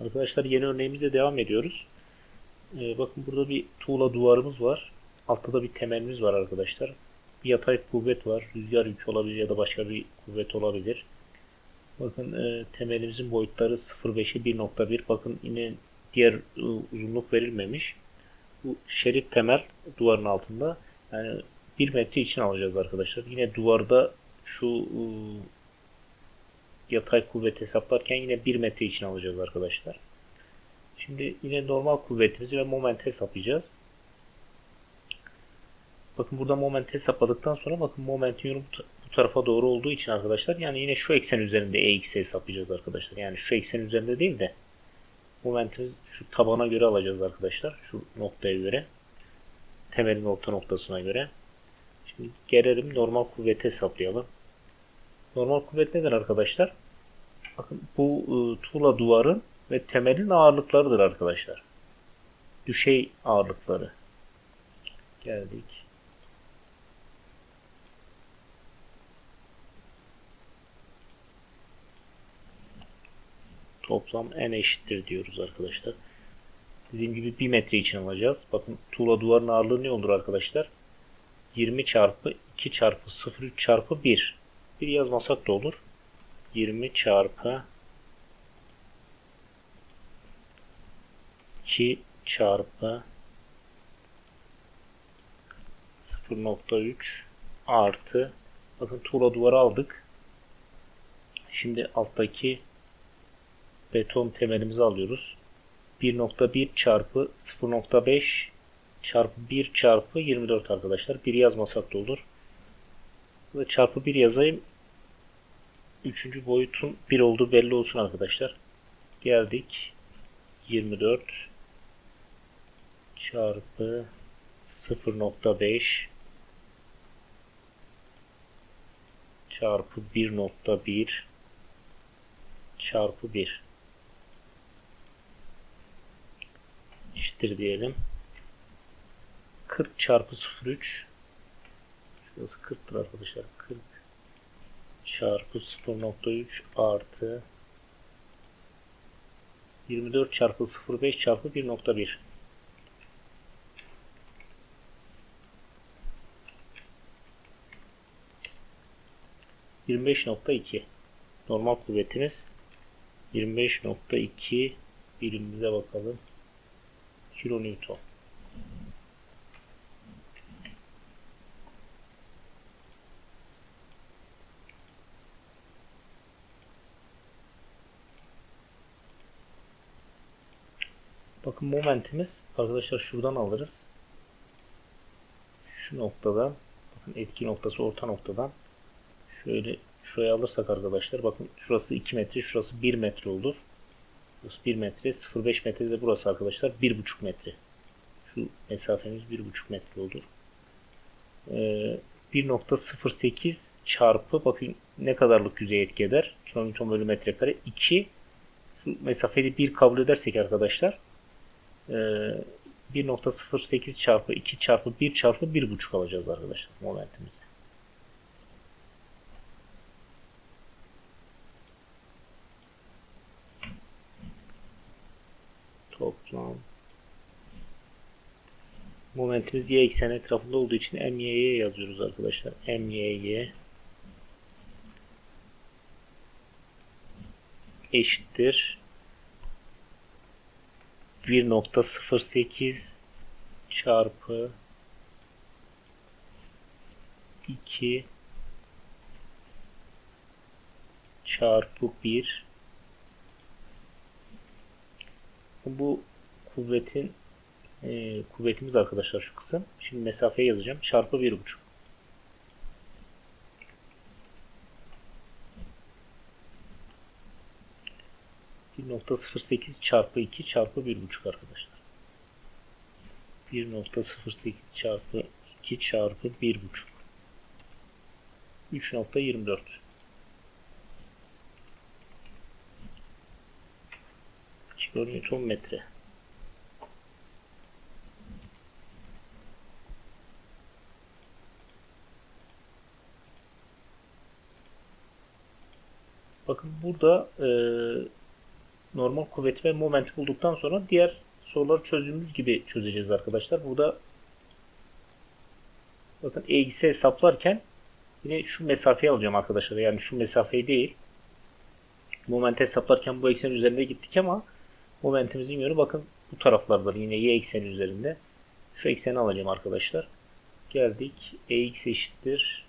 Arkadaşlar yeni örneğimizle devam ediyoruz. Ee, bakın burada bir tuğla duvarımız var. Altta da bir temelimiz var arkadaşlar. Bir yatay kuvvet var. Rüzgar yükü olabilir ya da başka bir kuvvet olabilir. Bakın e, temelimizin boyutları 0.5'e 1.1. Bakın yine diğer e, uzunluk verilmemiş. Bu şerit temel duvarın altında. Yani 1 metre için alacağız arkadaşlar. Yine duvarda şu e, yatay kuvvet hesaplarken yine 1 metre için alacağız arkadaşlar. Şimdi yine normal kuvvetimizi ve moment hesaplayacağız. Bakın burada moment hesapladıktan sonra bakın momentin yönü bu, tarafa doğru olduğu için arkadaşlar yani yine şu eksen üzerinde EX hesaplayacağız arkadaşlar. Yani şu eksen üzerinde değil de momentimiz şu tabana göre alacağız arkadaşlar. Şu noktaya göre. Temelin orta noktasına göre. Şimdi gelelim normal kuvveti hesaplayalım. Normal kuvvet nedir arkadaşlar? Bakın bu e, tuğla duvarın ve temelin ağırlıklarıdır arkadaşlar. Düşey ağırlıkları. Geldik. Toplam n eşittir diyoruz arkadaşlar. Dediğim gibi 1 metre için alacağız. Bakın tuğla duvarın ağırlığı ne olur arkadaşlar? 20 çarpı 2 çarpı 0,3 çarpı 1. 1 yazmasak da olur. 20 çarpı 2 çarpı 0.3 artı bakın tuğla duvarı aldık. Şimdi alttaki beton temelimizi alıyoruz. 1.1 çarpı 0.5 çarpı 1 çarpı 24 arkadaşlar. 1 yazmasak da olur. Ve çarpı 1 yazayım. Üçüncü boyutun 1 olduğu belli olsun arkadaşlar. Geldik. 24 çarpı 0.5 çarpı 1.1 çarpı 1 eşittir diyelim. 40 çarpı 0.3 şurası 40'tır arkadaşlar. 40 çarpı 0.3 artı 24 çarpı 0.5 çarpı 1.1 25.2 normal kuvvetimiz 25.2 birimimize bakalım. Kilonewton Bakın momentimiz arkadaşlar şuradan alırız. Şu noktadan bakın etki noktası orta noktadan şöyle şuraya alırsak arkadaşlar bakın şurası 2 metre şurası 1 metre olur. Burası 1 metre 0.5 metre de burası arkadaşlar 1.5 metre. Şu mesafemiz 1.5 metre olur. Ee, 1.08 çarpı bakın ne kadarlık yüzey etki eder? Kilonewton bölü metrekare 2 şu mesafeyi 1 kabul edersek arkadaşlar 1.08 çarpı 2 çarpı 1 çarpı 1.5 alacağız arkadaşlar momentimizi. Toplam momentimiz y eksen etrafında olduğu için MY'ye yazıyoruz arkadaşlar. MY'ye eşittir 1.08 çarpı 2 çarpı 1 bu kuvvetin e, kuvvetimiz arkadaşlar şu kısım. Şimdi mesafeye yazacağım. Çarpı 1.5 1.08 çarpı 2 çarpı 1.5 arkadaşlar. 1.08 çarpı 2 çarpı 1.5 3.24 kilonewton metre. Bakın burada e, normal kuvveti ve momenti bulduktan sonra diğer soruları çözdüğümüz gibi çözeceğiz arkadaşlar. Burada bakın EX hesaplarken yine şu mesafeyi alacağım arkadaşlar. Yani şu mesafeyi değil. Moment hesaplarken bu eksen üzerinde gittik ama momentimizin yönü bakın bu taraflardır. Yine y ekseni üzerinde. Şu ekseni alacağım arkadaşlar. Geldik. EX eşittir.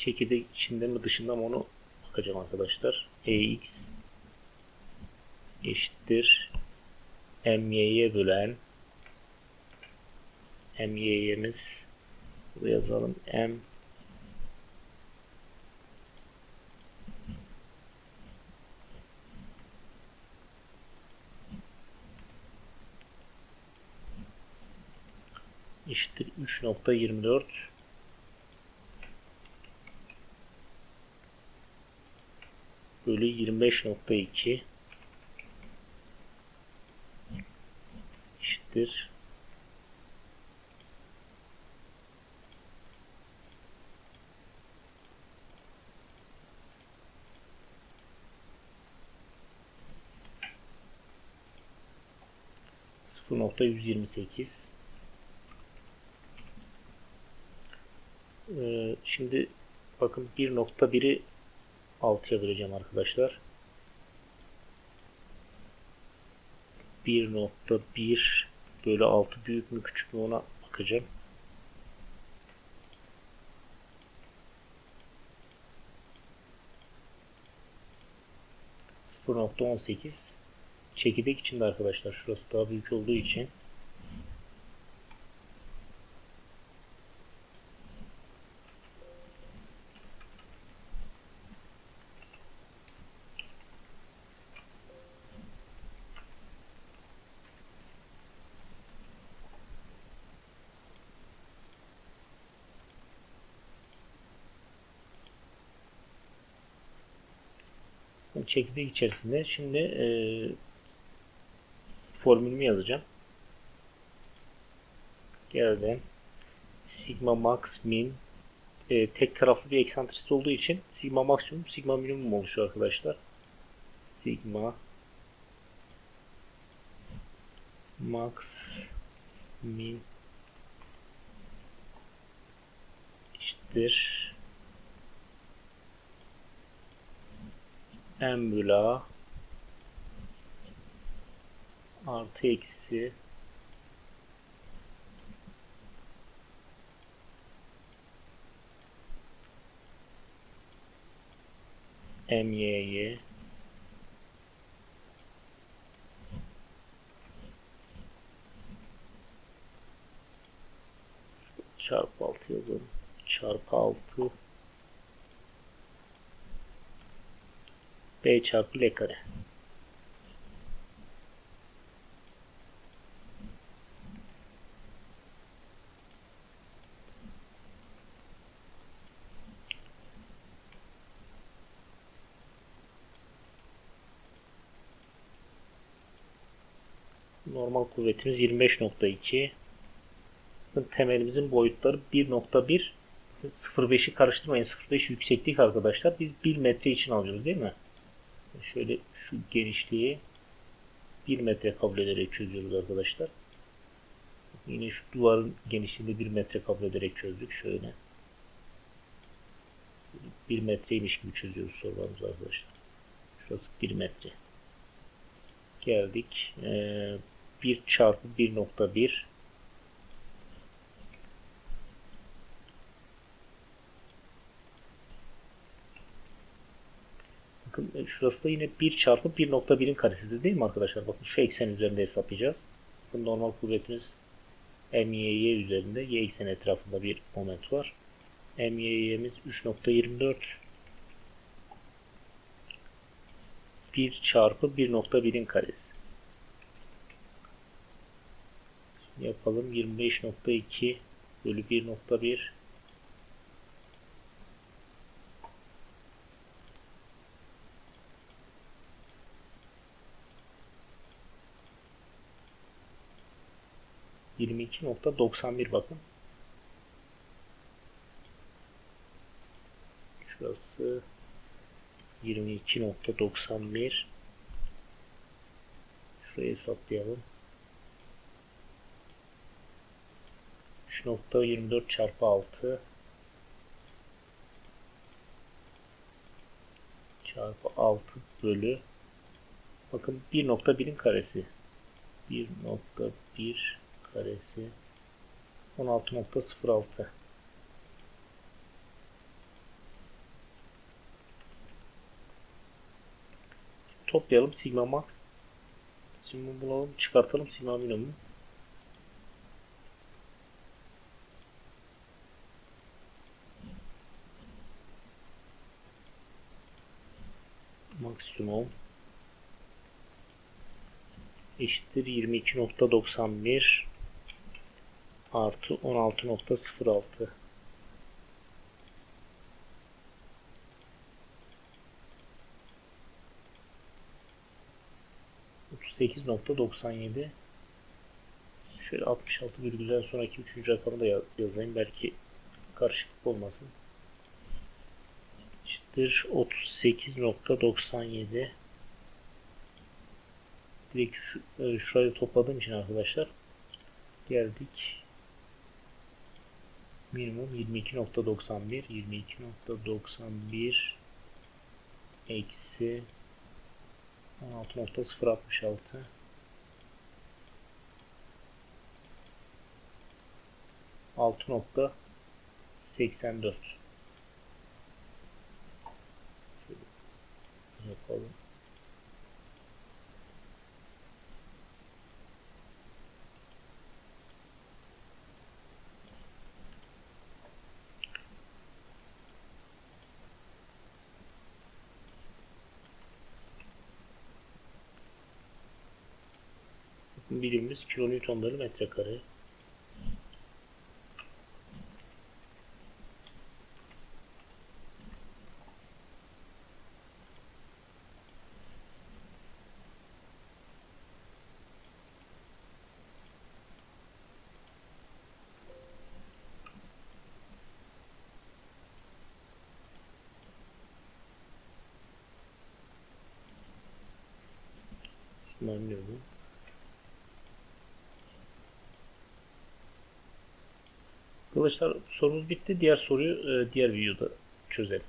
Çekirdek içinde mi dışında mı onu bakacağım arkadaşlar. EX eşittir. MY'ye bölen MY'miz buraya yazalım. M eşittir 3.24 bölü 25.2 eşittir. nokta yüz yirmi sekiz. Ee, şimdi bakın 1.1'i 6'ya böleceğim arkadaşlar. 1.1 bölü 6 büyük mü küçük mü ona bakacağım. %0.18 çekirdek içinde arkadaşlar şurası daha büyük olduğu için çekirdek içerisinde şimdi e, formülümü yazacağım. Geldim. Sigma max min e, tek taraflı bir eksantrist olduğu için sigma maksimum sigma minimum oluşuyor arkadaşlar. Sigma max min eşittir m bölü a artı eksi my'ye çarpı 6 yazalım. Çarpı 6 B çarpı L kare. Normal kuvvetimiz 25.2. Temelimizin boyutları 1.1 0.5'i karıştırmayın. 0.5 yükseklik arkadaşlar. Biz 1 metre için alıyoruz değil mi? Şöyle şu genişliği 1 metre kabul ederek çözüyoruz arkadaşlar. Yine şu duvarın genişliğini 1 metre kabul ederek çözdük. Şöyle. 1 metreymiş gibi çözüyoruz sorularımızı arkadaşlar. Şurası 1 metre. Geldik. Ee, 1 çarpı 1.1 Bakın e, şurası da yine 1 çarpı 1.1'in karesidir değil mi arkadaşlar? Bakın şu eksen üzerinde hesaplayacağız. Bakın normal kuvvetimiz MYY üzerinde y eksen etrafında bir moment var. MYY'miz 3.24 1 çarpı 1.1'in karesi. Şimdi yapalım 25.2 bölü 1.1 22.91 bakın. Şurası 22.91 Şurayı hesaplayalım. 3.24 çarpı 6 çarpı 6 bölü bakın 1.1'in karesi 1.1 karesi 16.06 toplayalım sigma max. Sigma bulalım çıkartalım sigma minimum maksimum eşittir 22.91 artı 16.06 38.97 Şöyle 66 virgülden sonraki üçüncü rakamı da yaz- yazayım. Belki karışıklık olmasın. Eşittir 38.97 Direkt şu, e, şurayı topladığım için arkadaşlar geldik. Minimum 22.91 22.91 eksi 16.066 6.84 Şöyle yapalım. Birimimiz kilonewton bölü metrekare. Sigma minimum. Arkadaşlar sorumuz bitti. Diğer soruyu e, diğer videoda çözelim.